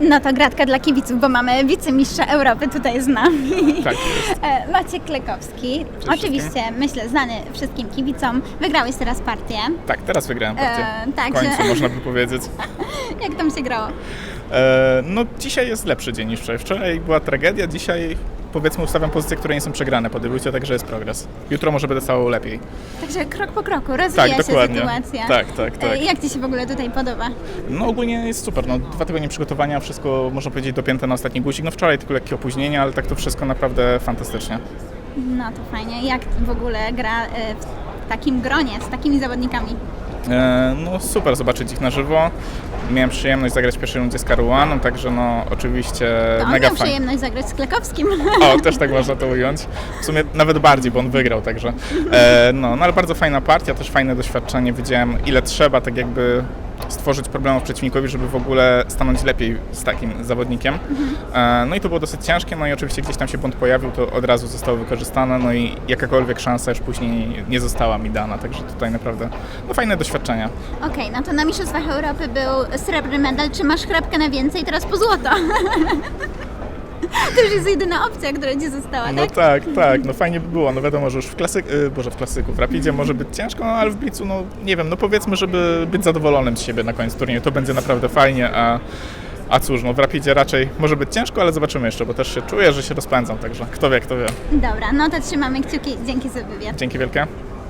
No to gratka dla kibiców, bo mamy wicemistrza Europy tutaj z nami. Tak, jest. E, Maciek Klekowski, oczywiście myślę znany wszystkim kibicom. Wygrałeś teraz partię. Tak, teraz wygrałem partię. E, w także- końcu, można by powiedzieć. Jak tam się grało? E, no dzisiaj jest lepszy dzień niż wczoraj. Wczoraj była tragedia, dzisiaj powiedzmy ustawiam pozycje, które nie są przegrane po debiucie, także jest progres. Jutro może będę stało lepiej. Także krok po kroku rozwija Tak, się dokładnie. sytuacja. Tak, tak, tak. E, Jak Ci się w ogóle tutaj podoba? No ogólnie jest super, no dwa tygodnie przygotowania, wszystko można powiedzieć dopięte na ostatni guzik. No wczoraj tylko lekkie opóźnienia, ale tak to wszystko naprawdę fantastycznie. No to fajnie. Jak w ogóle gra e, w takim gronie, z takimi zawodnikami? E, no super zobaczyć ich na żywo. Miałem przyjemność zagrać w pierwszej rundzie z Karuaną, także no oczywiście To on mega miał fajnie. przyjemność zagrać z Klekowskim. O, też tak można to ująć. W sumie nawet bardziej, bo on wygrał, także. E, no, no ale bardzo fajna partia, też fajne doświadczenie. Wiedziałem, ile trzeba tak jakby stworzyć problemów przeciwnikowi, żeby w ogóle stanąć lepiej z takim zawodnikiem. E, no i to było dosyć ciężkie, no i oczywiście gdzieś tam się błąd pojawił, to od razu zostało wykorzystane, no i jakakolwiek szansa już później nie została mi dana, także tutaj naprawdę no, fajne doświadczenia. Okej, no to na Mistrzostwach Europy był srebrny medal. Czy masz chrapkę na więcej? Teraz po złoto. To już jest jedyna opcja, która Ci została, No tak? tak, tak, no fajnie by było. No wiadomo, że już w klasyku, boże w klasyku, w rapidzie może być ciężko, no ale w blicu, no nie wiem, no powiedzmy, żeby być zadowolonym z siebie na koniec turnieju, to będzie naprawdę fajnie, a, a cóż, no w rapidzie raczej może być ciężko, ale zobaczymy jeszcze, bo też się czuję, że się rozpędzam, także kto wie, kto wie. Dobra, no to trzymamy kciuki. Dzięki za wywiad. Dzięki wielkie.